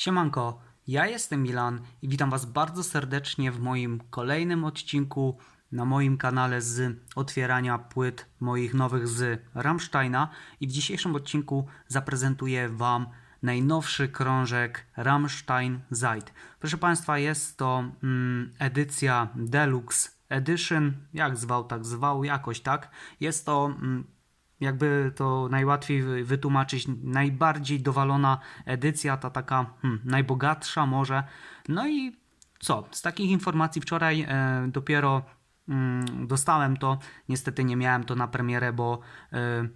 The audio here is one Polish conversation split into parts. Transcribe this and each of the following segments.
Siemanko, ja jestem Milan i witam Was bardzo serdecznie w moim kolejnym odcinku na moim kanale z otwierania płyt moich nowych z Rammsteina i w dzisiejszym odcinku zaprezentuję Wam najnowszy krążek Rammstein Zeit. Proszę Państwa, jest to mm, edycja Deluxe Edition, jak zwał, tak zwał, jakoś tak. Jest to mm, jakby to najłatwiej wy- wytłumaczyć, najbardziej dowalona edycja, ta taka hmm, najbogatsza może. No i co? Z takich informacji wczoraj e, dopiero mm, dostałem to. Niestety nie miałem to na premierę, bo e,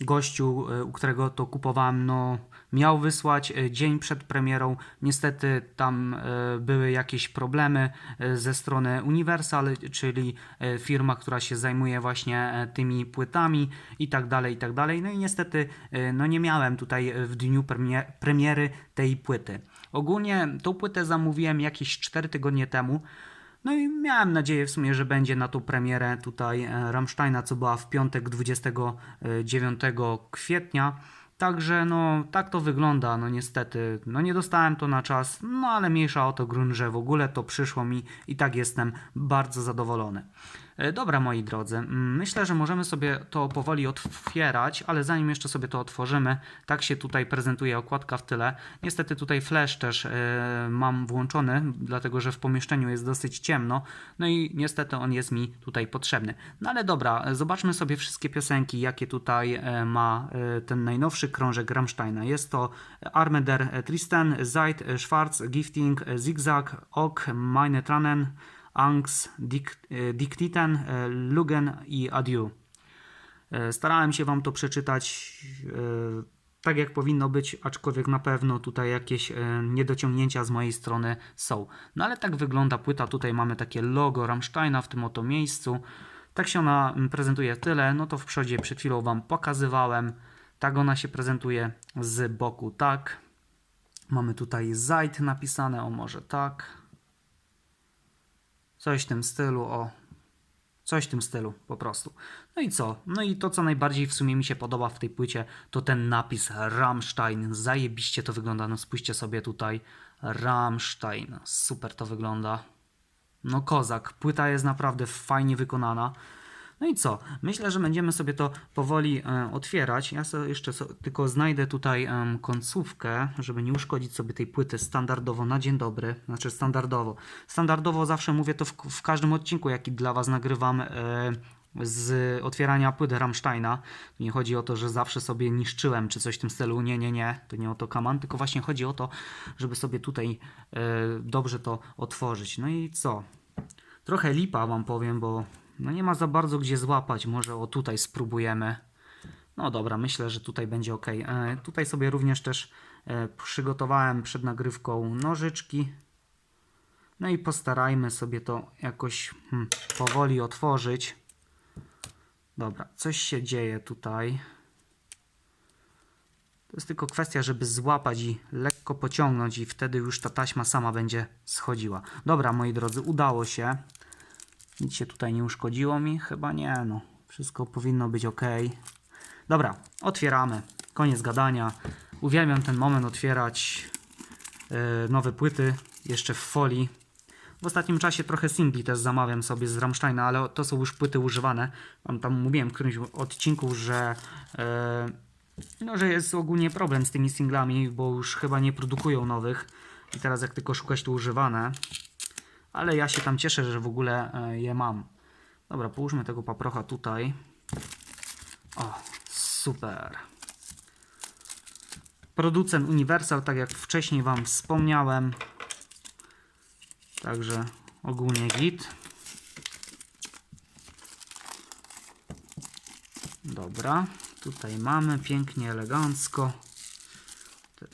gościu, e, u którego to kupowałem, no, miał wysłać e, dzień przed premierą. Niestety tam e, były jakieś problemy ze strony Universal, czyli firma, która się zajmuje właśnie tymi płytami i tak dalej, i tak dalej. No i niestety no nie miałem tutaj w dniu premie- premiery tej płyty. Ogólnie tą płytę zamówiłem jakieś 4 tygodnie temu. No i miałem nadzieję w sumie, że będzie na tą premierę tutaj e, Rammsteina, co była w piątek 29 kwietnia. Także no tak to wygląda, no niestety, no nie dostałem to na czas, no ale mniejsza o to grunt, że w ogóle to przyszło mi i tak jestem bardzo zadowolony. E, Dobra moi drodzy, mm, myślę, że możemy sobie to powoli otwierać, ale zanim jeszcze sobie to otworzymy, tak się tutaj prezentuje okładka w tyle. Niestety tutaj flash też e, mam włączony, dlatego że w pomieszczeniu jest dosyć ciemno, no i niestety on jest mi tutaj potrzebny. No ale dobra, e, zobaczmy sobie wszystkie piosenki, jakie tutaj ma ten najnowszy krążek Rammsteina. Jest to Armeder Tristan, Zeit, Schwarz, Gifting, Zigzag, Ok, Meine Tranen, Angst, Dik, e, e, Lugen i Adieu. E, Starałem się Wam to przeczytać tak, jak powinno być, aczkolwiek na pewno tutaj jakieś niedociągnięcia z mojej strony są. No ale tak wygląda płyta. Tutaj mamy takie logo Rammsteina w tym oto miejscu. Tak się ona mm, prezentuje tyle. No to w przodzie przed chwilą Wam pokazywałem. Tak ona się prezentuje z boku, tak. Mamy tutaj Zeit napisane, o może tak. Coś w tym stylu, o. Coś w tym stylu, po prostu. No i co? No i to, co najbardziej w sumie mi się podoba w tej płycie, to ten napis Rammstein. Zajebiście to wygląda. No spójrzcie sobie tutaj. Rammstein. Super to wygląda. No kozak. Płyta jest naprawdę fajnie wykonana. No i co? Myślę, że będziemy sobie to powoli e, otwierać. Ja sobie jeszcze so, tylko znajdę tutaj końcówkę, żeby nie uszkodzić sobie tej płyty standardowo na dzień dobry. Znaczy standardowo. Standardowo zawsze mówię to w, w każdym odcinku, jaki dla Was nagrywam. E, z otwierania płyt Rammsteina. Nie chodzi o to, że zawsze sobie niszczyłem czy coś w tym stylu. Nie, nie, nie. To nie o to kaman, tylko właśnie chodzi o to, żeby sobie tutaj e, dobrze to otworzyć. No i co? Trochę lipa wam powiem, bo no nie ma za bardzo gdzie złapać. Może o tutaj spróbujemy. No dobra, myślę, że tutaj będzie ok. E, tutaj sobie również też e, przygotowałem przed nagrywką nożyczki. No i postarajmy sobie to jakoś hmm, powoli otworzyć. Dobra, coś się dzieje tutaj. To jest tylko kwestia, żeby złapać i lekko pociągnąć i wtedy już ta taśma sama będzie schodziła. Dobra, moi drodzy, udało się. Nic się tutaj nie uszkodziło mi? Chyba nie, no. Wszystko powinno być ok. Dobra, otwieramy. Koniec gadania. Uwielbiam ten moment otwierać yy, nowe płyty, jeszcze w folii. W ostatnim czasie trochę singli też zamawiam sobie z Rammsteina, ale to są już płyty używane. Tam, tam mówiłem w którymś odcinku, że, yy, no, że jest ogólnie problem z tymi singlami, bo już chyba nie produkują nowych. I teraz jak tylko szukać to używane. Ale ja się tam cieszę, że w ogóle e, je mam. Dobra, połóżmy tego paprocha tutaj. O, super. Producent Universal, tak jak wcześniej Wam wspomniałem. Także ogólnie git. Dobra, tutaj mamy pięknie, elegancko.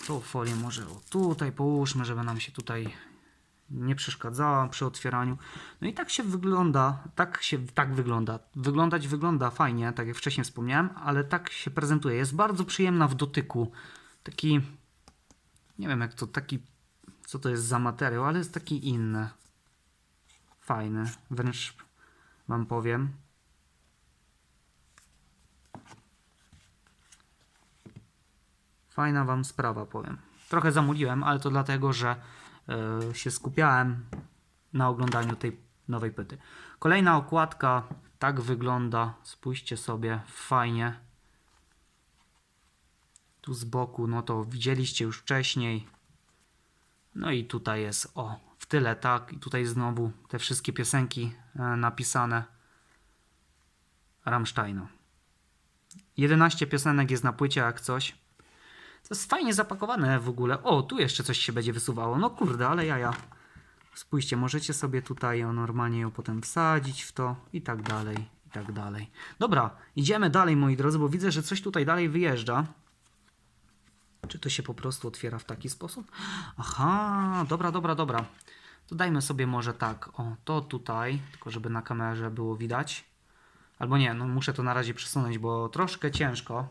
Tą folię może o tutaj połóżmy, żeby nam się tutaj nie przeszkadzała przy otwieraniu. No i tak się wygląda, tak się tak wygląda. Wyglądać wygląda fajnie, tak jak wcześniej wspomniałem, ale tak się prezentuje. Jest bardzo przyjemna w dotyku. Taki nie wiem jak to taki co to jest za materiał, ale jest taki inny. Fajny, wręcz wam powiem. Fajna wam sprawa, powiem. Trochę zamuliłem, ale to dlatego, że się skupiałem na oglądaniu tej nowej płyty. Kolejna okładka tak wygląda. Spójrzcie sobie, fajnie. Tu z boku, no to widzieliście już wcześniej. No i tutaj jest, o, w tyle, tak. I tutaj znowu te wszystkie piosenki e, napisane Rammsteina. 11 piosenek jest na płycie, jak coś. To jest fajnie zapakowane w ogóle. O, tu jeszcze coś się będzie wysuwało. No kurde, ale jaja. Spójrzcie, możecie sobie tutaj o, normalnie ją potem wsadzić w to i tak dalej, i tak dalej. Dobra, idziemy dalej, moi drodzy, bo widzę, że coś tutaj dalej wyjeżdża. Czy to się po prostu otwiera w taki sposób? Aha, dobra, dobra, dobra. To dajmy sobie może tak, o, to tutaj, tylko żeby na kamerze było widać. Albo nie, no muszę to na razie przesunąć, bo troszkę ciężko.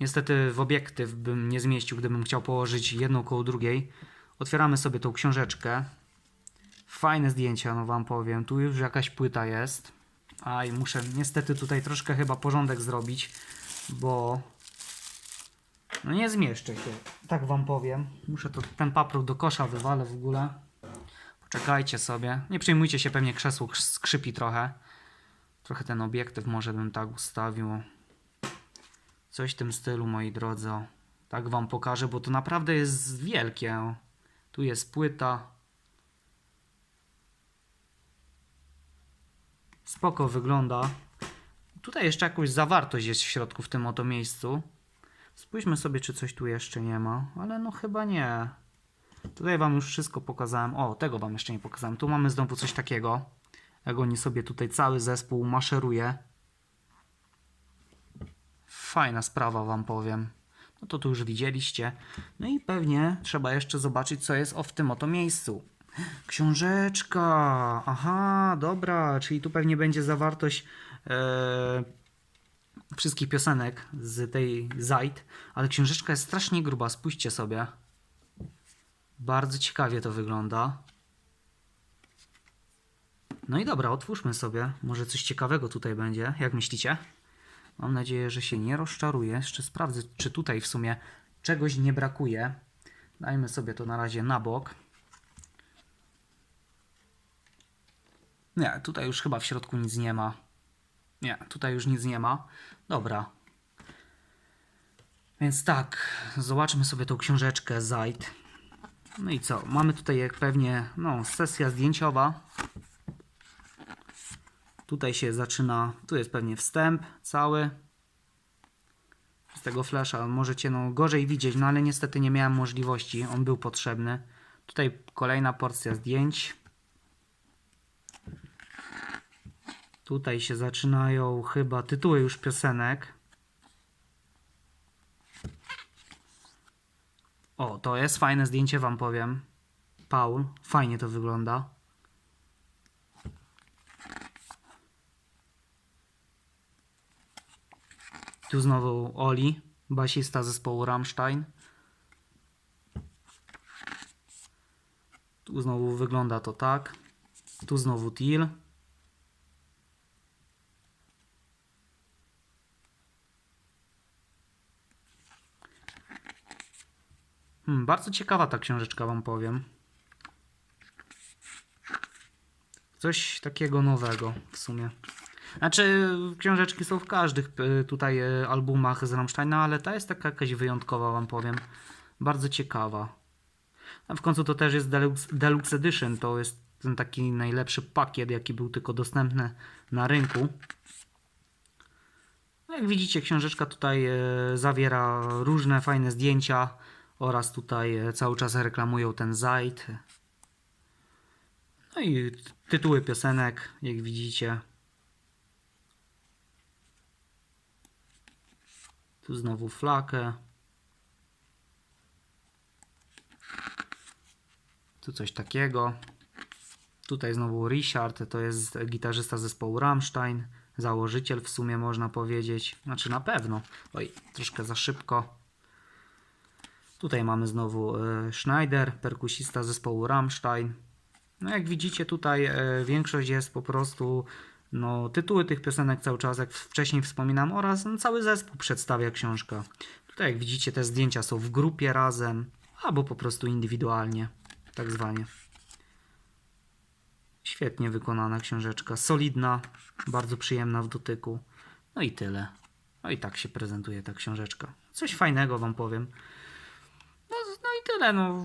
Niestety w obiektyw bym nie zmieścił, gdybym chciał położyć jedną koło drugiej. Otwieramy sobie tą książeczkę. Fajne zdjęcia, no wam powiem. Tu już jakaś płyta jest. A i muszę niestety tutaj troszkę chyba porządek zrobić, bo no nie zmieszczę się, tak wam powiem. Muszę to, ten paprot do kosza wywalę w ogóle. Poczekajcie sobie. Nie przejmujcie się, pewnie krzesło krz- skrzypi trochę. Trochę ten obiektyw może bym tak ustawił. Coś w tym stylu, moi drodzy. Tak wam pokażę, bo to naprawdę jest wielkie. Tu jest płyta. Spoko wygląda. Tutaj jeszcze jakąś zawartość jest w środku w tym oto miejscu. Spójrzmy sobie, czy coś tu jeszcze nie ma, ale no chyba nie. Tutaj wam już wszystko pokazałem. O, tego wam jeszcze nie pokazałem. Tu mamy znowu coś takiego. Jak oni sobie tutaj cały zespół maszeruje. Fajna sprawa wam powiem. No to tu już widzieliście. No i pewnie trzeba jeszcze zobaczyć, co jest o w tym oto miejscu. Książeczka. Aha, dobra, czyli tu pewnie będzie zawartość e, wszystkich piosenek z tej Zaid, ale książeczka jest strasznie gruba, spójrzcie sobie. Bardzo ciekawie to wygląda. No i dobra, otwórzmy sobie. Może coś ciekawego tutaj będzie. Jak myślicie? Mam nadzieję, że się nie rozczaruję. Jeszcze sprawdzę, czy tutaj w sumie czegoś nie brakuje. Dajmy sobie to na razie na bok. Nie, tutaj już chyba w środku nic nie ma. Nie, tutaj już nic nie ma. Dobra. Więc tak, zobaczmy sobie tą książeczkę Zaid. No i co? Mamy tutaj jak pewnie no, sesja zdjęciowa. Tutaj się zaczyna, tu jest pewnie wstęp cały. Z tego flasha możecie no, gorzej widzieć, no ale niestety nie miałem możliwości, on był potrzebny. Tutaj kolejna porcja zdjęć. Tutaj się zaczynają chyba tytuły już piosenek. O, to jest fajne zdjęcie, wam powiem. Paul, fajnie to wygląda. Tu znowu Oli, basista zespołu Rammstein. Tu znowu wygląda to tak. Tu znowu Till. Hmm, bardzo ciekawa ta książeczka, wam powiem. Coś takiego nowego w sumie. Znaczy, książeczki są w każdych y, tutaj y, albumach z Rammsteina, ale ta jest taka jakaś wyjątkowa, wam powiem. Bardzo ciekawa. A w końcu to też jest Deluxe, Deluxe Edition. To jest ten taki najlepszy pakiet, jaki był tylko dostępny na rynku. No jak widzicie, książeczka tutaj e, zawiera różne fajne zdjęcia oraz tutaj e, cały czas reklamują ten Zaid. No i tytuły piosenek, jak widzicie. Tu znowu flakę. Tu coś takiego. Tutaj znowu Richard, to jest gitarzysta zespołu Rammstein, założyciel w sumie można powiedzieć, znaczy na pewno. Oj, troszkę za szybko. Tutaj mamy znowu e, Schneider, perkusista zespołu Rammstein. No jak widzicie tutaj e, większość jest po prostu no, tytuły tych piosenek cały czas, jak wcześniej wspominam, oraz no, cały zespół przedstawia książka. Tutaj, jak widzicie, te zdjęcia są w grupie razem, albo po prostu indywidualnie, tak zwanie. Świetnie wykonana książeczka, solidna, bardzo przyjemna w dotyku. No i tyle. No i tak się prezentuje ta książeczka. Coś fajnego wam powiem. No, no i tyle, no.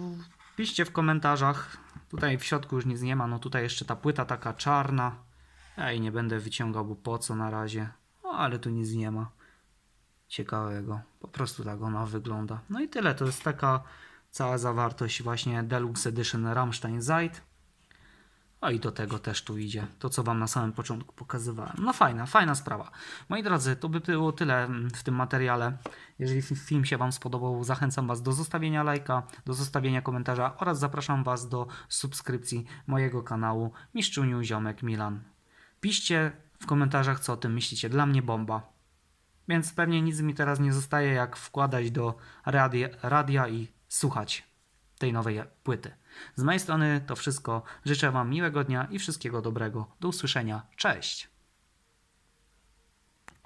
Piszcie w komentarzach. Tutaj w środku już nic nie ma, no tutaj jeszcze ta płyta taka czarna. Jej nie będę wyciągał, bo po co na razie. No, ale tu nic nie ma ciekawego. Po prostu tak ona wygląda. No i tyle, to jest taka cała zawartość właśnie Deluxe Edition Rammstein Zeit. O i do tego też tu idzie. To, co Wam na samym początku pokazywałem. No fajna, fajna sprawa. Moi drodzy, to by było tyle mm, w tym materiale. Jeżeli fi- film się Wam spodobał, zachęcam Was do zostawienia lajka, do zostawienia komentarza oraz zapraszam Was do subskrypcji mojego kanału Miszczuniu Ziomek Milan. Piszcie w komentarzach, co o tym myślicie. Dla mnie bomba. Więc pewnie nic mi teraz nie zostaje, jak wkładać do radia, radia i słuchać tej nowej płyty. Z mojej strony to wszystko. Życzę Wam miłego dnia i wszystkiego dobrego. Do usłyszenia. Cześć!